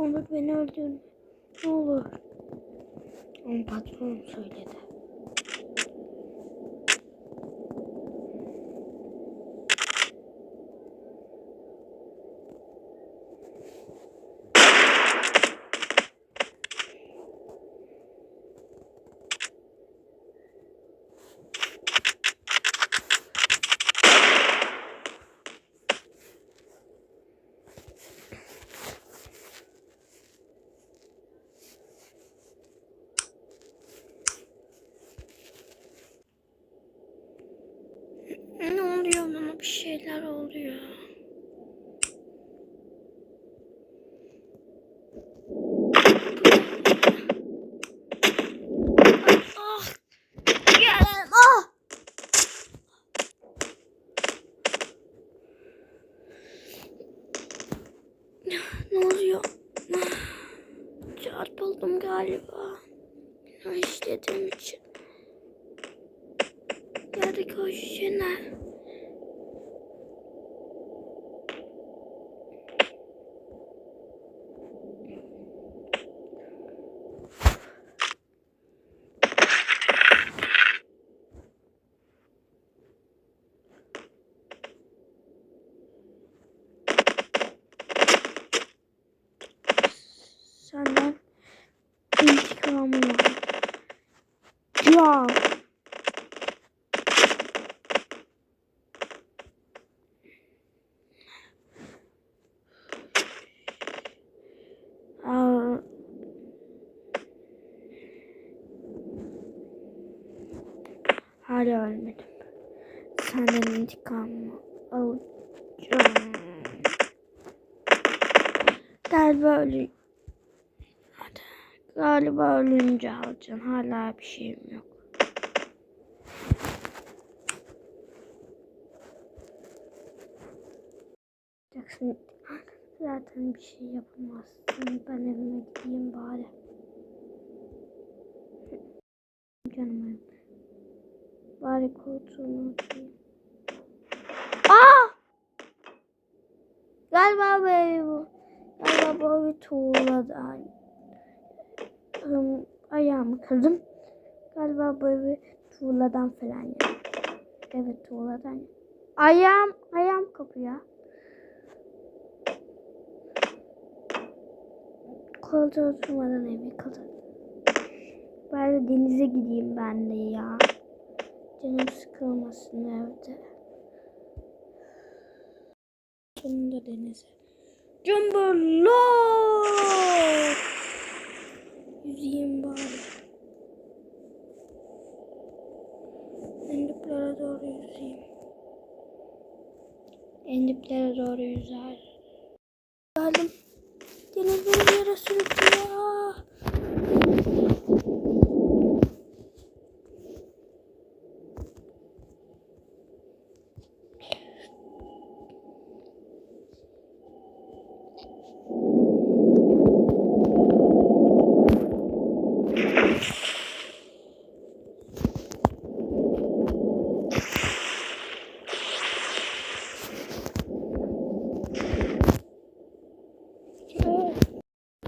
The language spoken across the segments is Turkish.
olur beni öldürme. Ne olur. Ama patron söyledi. Ne oluyor bana bir şeyler oluyor. Ah! Ah! Ne oluyor? Çarpıldım galiba. İşlediğim için. Şişe ne? Senden intikamım var. Ya. Aa, hala ölmedim. Senden intikamımı alacağım. Galiba ölü... Hadi. Galiba ölünce alacağım. Hala bir şeyim yok. Jackson zaten bir şey yapamazsın. Ben evime gideyim bari. Canım. Bari oturayım. Aa! Galiba bu evi bu. Galiba bu evi tuğladan. Hım, ayağımı kırdım. Galiba bu evi tuğladan falan ya. Evet tuğladan. Ayağım, ayağım kapıyor. Koltuğa oturmadan ev yıkadım. Bari denize gideyim ben de ya. Canım sıkılmasın evde. Sonunda denize. Cumburlop! Yüzeyim bari. En diplere doğru yüzeyim. En diplere doğru yüzer. Geldim. Deniz beni yere sürüklüyor.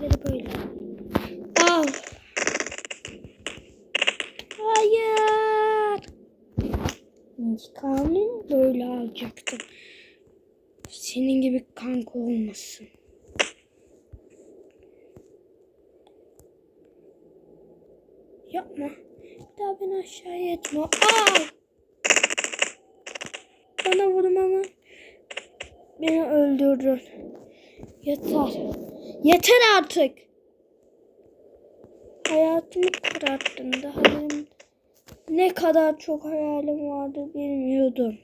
Böyle böyle. Al. Hayır. İntikamını böyle alacaktım. Senin gibi kanka olmasın. Yapma. Bir daha beni aşağıya etme. Al. Bana vurmanı beni öldürdün. Yeter. Yeter artık. Hayatımı kararttın. Daha benim ne kadar çok hayalim vardı bilmiyordun.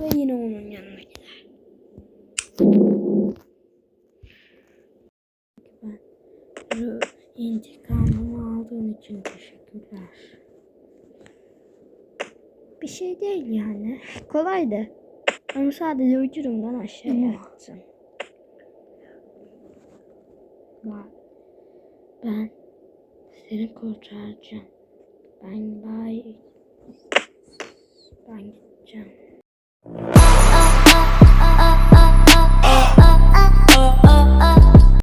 Ve yine onun yanına gider. Ben intikamımı aldığın için teşekkürler. Bir şey değil yani. Kolaydı. Ama sadece uçurumdan aşağıya attım. Bak. Ben seni kurtaracağım. Ben iyi. Ben gideceğim.